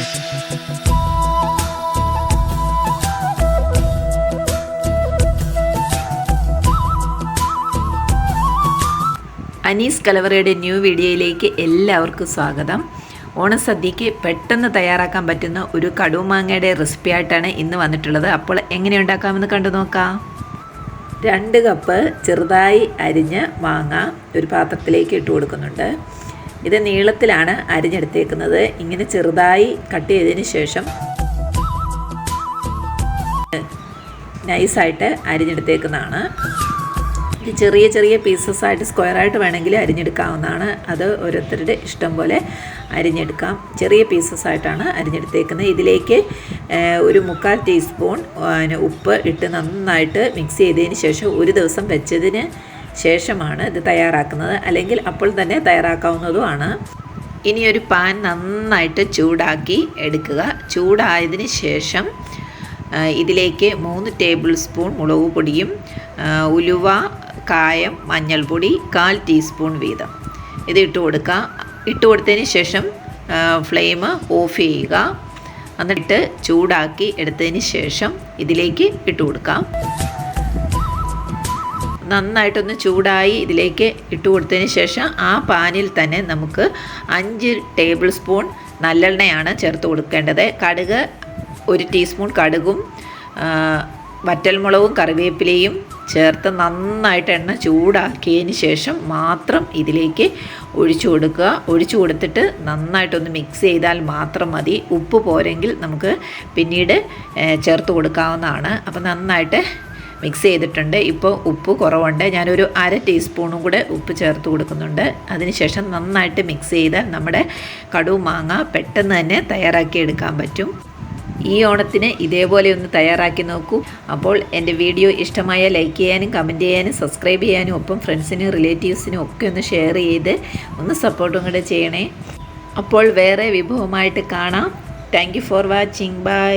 Anees കലവറയുടെ new വീഡിയോയിലേക്ക് എല്ലാവർക്കും സ്വാഗതം. ഓണസദ്യക്ക് പെട്ടെന്ന് തയ്യാറാക്കാൻ പറ്റുന്ന ഒരു കടുമാങ്ങയുടെ റെസിപ്പി ആയിട്ടാണ് ഇന്ന് വന്നിട്ടുള്ളത്. അപ്പോൾ എങ്ങനെ ഉണ്ടാക്കാമെന്ന് കണ്ടു നോക്കാം. രണ്ട് കപ്പ് ചെറുതായി അരിഞ്ഞ് മാങ്ങ ഒരു പാത്രത്തിലേക്ക് ഇട്ട് കൊടുക്കുന്നുണ്ട്. ഇത് നീളത്തിലാണ് അരിഞ്ഞെടുത്തേക്കുന്നത്. ഇങ്ങനെ ചെറുതായി കട്ട് ചെയ്തതിന് ശേഷം നൈസായിട്ട് അരിഞ്ഞെടുത്തേക്കുന്നതാണ്. ചെറിയ ചെറിയ പീസസ് ആയിട്ട് സ്ക്വയർ ആയിട്ട് വേണമെങ്കിൽ അരിഞ്ഞെടുക്കാവുന്നതാണ്. അത് ഓരോരുത്തരുടെ ഇഷ്ടം പോലെ അരിഞ്ഞെടുക്കാം. ചെറിയ പീസസ് ആയിട്ടാണ് അരിഞ്ഞെടുത്തേക്കുന്നത്. ഇതിലേക്ക് ഒരു മുക്കാൽ ടീസ്പൂൺ ഉപ്പ് ഇട്ട് നന്നായിട്ട് മിക്സ് ചെയ്തതിന് ശേഷം ഒരു ദിവസം വെച്ചതിന് ശേഷമാണ് ഇത് തയ്യാറാക്കുന്നത്. അല്ലെങ്കിൽ അപ്പോൾ തന്നെ തയ്യാറാക്കാവുന്നതുമാണ്. ഇനി ഒരു പാൻ നന്നായിട്ട് ചൂടാക്കി എടുക്കുക. ചൂടായതിന് ശേഷം ഇതിലേക്ക് മൂന്ന് ടേബിൾ സ്പൂൺ മുളക് പൊടിയും ഉലുവ കായം മഞ്ഞൾപ്പൊടി കാൽ ടീസ്പൂൺ വീതം. ഇത് ഇട്ട് കൊടുക്കുക. ഇട്ട് കൊടുത്തതിന് ശേഷം ഫ്ലെയിം ഓഫ് ചെയ്യുക. എന്നിട്ട് ചൂടാക്കി എടുത്തതിന് ശേഷം ഇതിലേക്ക് ഇട്ട് കൊടുക്കാം. നന്നായിട്ടൊന്ന് ചൂടായി ഇതിലേക്ക് ഇട്ട് കൊടുത്തതിന് ശേഷം ആ പാനിൽ തന്നെ നമുക്ക് അഞ്ച് ടേബിൾ സ്പൂൺ നല്ലെണ്ണയാണ് ചേർത്ത് കൊടുക്കേണ്ടത്. കടുക് ഒരു ടീസ്പൂൺ കടുകും വറ്റൽമുളകും കറിവേപ്പിലയും ചേർത്ത് നന്നായിട്ട് എണ്ണ ചൂടാക്കിയതിന് ശേഷം മാത്രം ഇതിലേക്ക് ഒഴിച്ചു കൊടുക്കുക. ഒഴിച്ചു കൊടുത്തിട്ട് നന്നായിട്ടൊന്ന് മിക്സ് ചെയ്താൽ മാത്രം മതി. ഉപ്പ് പോരെങ്കിൽ നമുക്ക് പിന്നീട് ചേർത്ത് കൊടുക്കാവുന്നതാണ്. അപ്പോൾ നന്നായിട്ട് മിക്സ് ചെയ്തിട്ടുണ്ട്. ഇപ്പോൾ ഉപ്പ് കുറവുണ്ട്. ഞാനൊരു അര ടീസ്പൂണും കൂടെ ഉപ്പ് ചേർത്ത് കൊടുക്കുന്നുണ്ട്. അതിനുശേഷം നന്നായിട്ട് മിക്സ് ചെയ്താൽ നമ്മുടെ കടു മാങ്ങ പെട്ടെന്ന് തന്നെ തയ്യാറാക്കി എടുക്കാൻ പറ്റും. ഈ ഓണത്തിന് ഇതേപോലെ ഒന്ന് തയ്യാറാക്കി നോക്കൂ. അപ്പോൾ എന്റെ വീഡിയോ ഇഷ്ടമായ ലൈക്ക് ചെയ്യാനും കമന്റ് ചെയ്യാനും സബ്സ്ക്രൈബ് ചെയ്യാനും ഒപ്പം ഫ്രണ്ട്സിനും റിലേറ്റീവ്സിനും ഒക്കെ ഒന്ന് ഷെയർ ചെയ്ത് ഒന്ന് സപ്പോർട്ടും കൂടെ ചെയ്യണേ. അപ്പോൾ വേറെ വിഭവമായിട്ട് കാണാം. Thank for watching bye